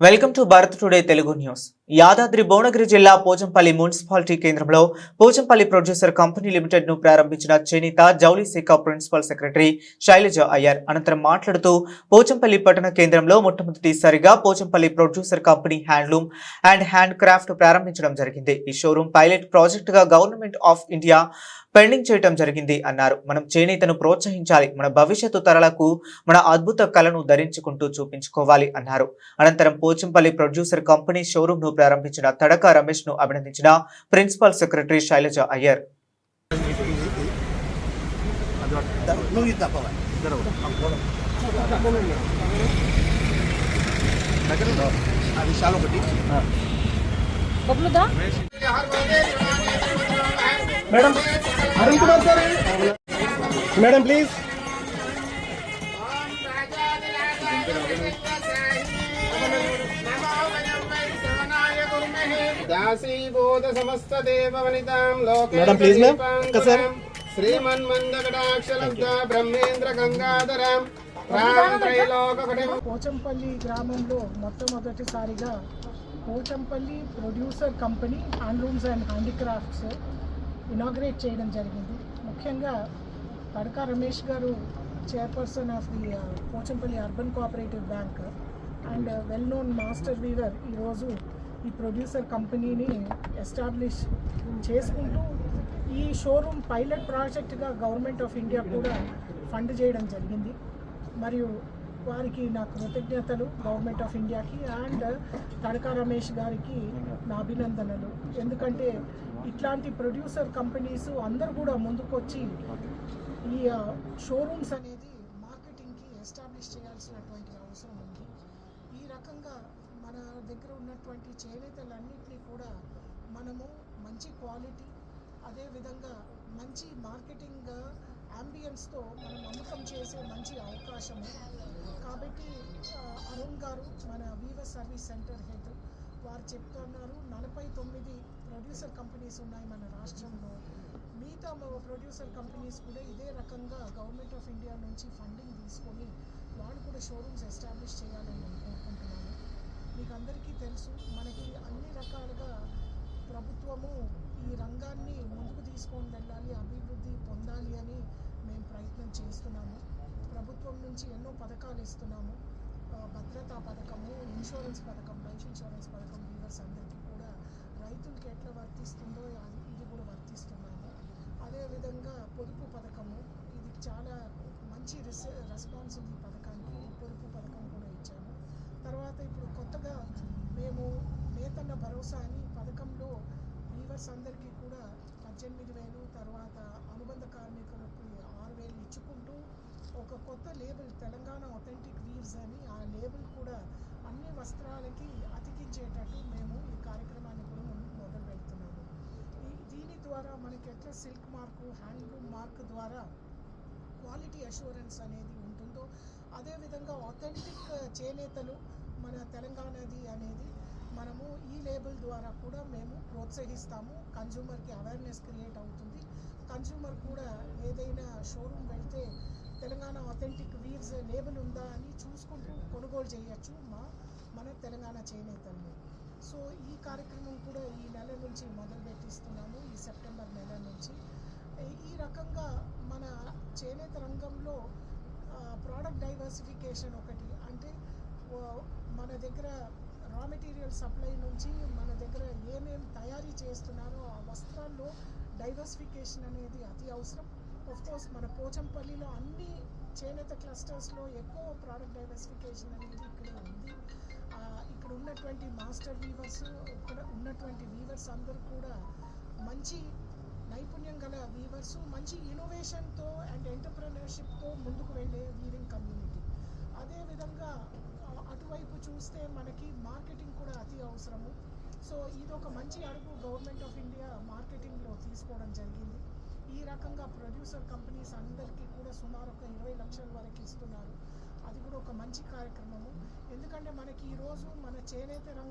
welcome to Bharat today Telugu news Yadadri Bhuvanagiri జిల్లా Pochampally municipality కేంద్రంలో Pochampally producer company లిమిటెడ్ను ప్రారంభించిన చేనేత జౌలి శాఖ ప్రిన్సిపల్ సెక్రటరీ శైలజ అయ్యర్ అనంతరం మాట్లాడుతూ పోచంపల్లి పట్టణ కేంద్రంలో మొట్టమొదటిసారిగా Pochampally producer company handloom and hand craft ప్రారంభించడం జరిగింది. ఈ షోరూమ్ పైలట్ ప్రాజెక్ట్గా గవర్నమెంట్ ఆఫ్ ఇండియా పెండింగ్ చేయడం జరిగింది అన్నారు. మనం చేనేతను ప్రోత్సహించాలి మన భవిష్యత్తు తరాలకు మన అద్భుత కళను ధరించుకుంటూ చూపించుకోవాలి అన్నారు. అనంతరం పోచంపల్లి ప్రొడ్యూసర్ కంపెనీ షోరూమ్ను ప్రారంభించిన తడక రమేష్ను అభినందించిన principal secretary Shailaja Iyer. Arun Kumar sir. Madam please. సమస్త బ్రహ్మేంద్ర గంగాధరం పోచంపల్లి గ్రామంలో మొట్టమొదటిసారిగా Pochampally producer company handlooms and handicrafts inaugurate చేయడం జరిగింది. ముఖ్యంగా Tadaka Ramesh garu chairperson of the Pochampally urban cooperative bank and well known master weaver ఈరోజు ఈ producer కంపెనీని establish చేసుకుంటూ ఈ షోరూమ్ పైలట్ ప్రాజెక్ట్గా గవర్నమెంట్ ఆఫ్ ఇండియా కూడా ఫండ్ చేయడం జరిగింది. మరియు వారికి నా కృతజ్ఞతలు గవర్నమెంట్ ఆఫ్ ఇండియాకి అండ్ తడకా రమేష్ గారికి నా అభినందనలు. ఎందుకంటే ఇట్లాంటి ప్రొడ్యూసర్ కంపెనీస్ అందరు కూడా ముందుకొచ్చి ఈ షోరూమ్స్ అనేది మార్కెటింగ్కి ఎస్టాబ్లిష్ చేయాల్సినటువంటి అవసరం ఉంది. ఈ రకంగా మన దగ్గర ఉన్నటువంటి చేనేతలన్నింటినీ కూడా మనము మంచి క్వాలిటీ అదేవిధంగా మంచి మార్కెటింగ్ అంబియన్స్తో మనం అమ్మకం చేసే మంచి అవకాశము. కాబట్టి అరుణ్ గారు మన వీవ సర్వీస్ సెంటర్ హెడ్ వారు చెప్తున్నారు నలభై తొమ్మిది ప్రొడ్యూసర్ కంపెనీస్ ఉన్నాయి మన రాష్ట్రంలో. మిగతా ప్రొడ్యూసర్ కంపెనీస్ కూడా ఇదే రకంగా గవర్నమెంట్ ఆఫ్ ఇండియా నుంచి ఫండింగ్ తీసుకొని వాళ్ళు కూడా షోరూమ్స్ ఎస్టాబ్లిష్ చేయాలని నేను కోరుకుంటున్నాను. మీకు అందరికీ తెలుసు మనకి అన్ని రకాలుగా ప్రభుత్వము ఈ రంగాన్ని ముందుకు తీసుకొని వెళ్ళాలి అభివృద్ధి పొందాలి అని మేము ప్రయత్నం చేస్తున్నాము. ప్రభుత్వం నుంచి ఎన్నో పథకాలు ఇస్తున్నాము. భద్రతా పథకము ఇన్సూరెన్స్ పథకం లైఫ్ ఇన్సూరెన్స్ పథకం వీవర్స్ అందరికీ కూడా రైతులకి ఎట్లా వర్తిస్తుందో ఇది కూడా వర్తిస్తున్నాము. అదేవిధంగా పొదుపు పథకము ఇది చాలా మంచి రెస్ రెస్పాన్స్ ఉంది ఈ పథకానికి. పొదుపు పథకం కూడా ఇచ్చాము. తర్వాత ఇప్పుడు కొత్తగా మేము నేతన్న భరోసా అని పథకంలో వీవర్స్ అందరికీ కూడా పద్దెనిమిది వేలు తర్వాత అనుబంధ కార్మికులకు ఆరు వేలు ఇచ్చుకుంటూ ఒక కొత్త లేబుల్ తెలంగాణ అథెంటిక్ వీవ్స్ అని ఆ లేబుల్ కూడా అన్ని వస్త్రాలకి అతికించేటట్టు మేము ఈ కార్యక్రమాన్ని కూడా మొదలు పెడుతున్నాము. ఈ దీని ద్వారా మనకి ఎట్లా సిల్క్ మార్కు హ్యాండ్లూమ్ మార్క్ ద్వారా క్వాలిటీ అష్యూరెన్స్ అనేది ఉంటుందో అదేవిధంగా ఆథెంటిక్ uh, చేనేతలు మన తెలంగాణది అనేది మనము ఈ లేబుల్ ద్వారా కూడా మేము ప్రోత్సహిస్తాము. కన్జ్యూమర్కి అవేర్నెస్ క్రియేట్ అవుతుంది. కన్జ్యూమర్ కూడా ఏదైనా షోరూమ్ వెళ్తే తెలంగాణ ఆథెంటిక్ వీవ్స్ లేబుల్ ఉందా అని చూసుకుంటూ కొనుగోలు చేయొచ్చు మా మన తెలంగాణ చేనేతల్ని. సో ఈ కార్యక్రమం కూడా ఈ నెల నుంచి మొదలు పెట్టిస్తున్నాము ఈ సెప్టెంబర్ నెల నుంచి. ఈ రకంగా మన చేనేత రంగంలో ప్రోడక్ట్ డైవర్సిఫికేషన్ ఒకటి. అంటే మన దగ్గర రా మెటీరియల్ సప్లై నుంచి మన దగ్గర ఏమేమి తయారీ చేస్తున్నారో ఆ వస్త్రాల్లో డైవర్సిఫికేషన్ అనేది అతి అవసరం. ఆఫ్ కోర్స్ మన పోచంపల్లిలో అన్ని చేనేత క్లస్టర్స్లో ఎక్కువ ప్రోడక్ట్ డైవర్సిఫికేషన్ అనేది ఇక్కడ ఉంది. ఇక్కడ ఉన్నటువంటి మాస్టర్ వీవర్స్ ఇక్కడ ఉన్నటువంటి వీవర్స్ అందరూ కూడా మంచి నైపుణ్యం గల వీవర్స్ మంచి ఇన్నోవేషన్తో అండ్ ఎంటర్ప్రినర్షిప్తో ముందుకు వెళ్ళే వీవింగ్ కమ్యూనిటీ అదేవిధంగా అటువైపు చూస్తే మనకి మార్కెటింగ్ కూడా అతి అవసరము. సో ఇది ఒక మంచి అడుగు గవర్నమెంట్ ఆఫ్ ఇండియా మార్కెటింగ్లో తీసుకోవడం జరిగింది. ఈ రకంగా ప్రొడ్యూసర్ కంపెనీస్ అందరికీ కూడా సుమారు ఒక ఇరవై లక్షల వరకు ఇస్తున్నారు. అది కూడా ఒక మంచి కార్యక్రమము. ఎందుకంటే మనకి ఈరోజు మన చేనేత రంగం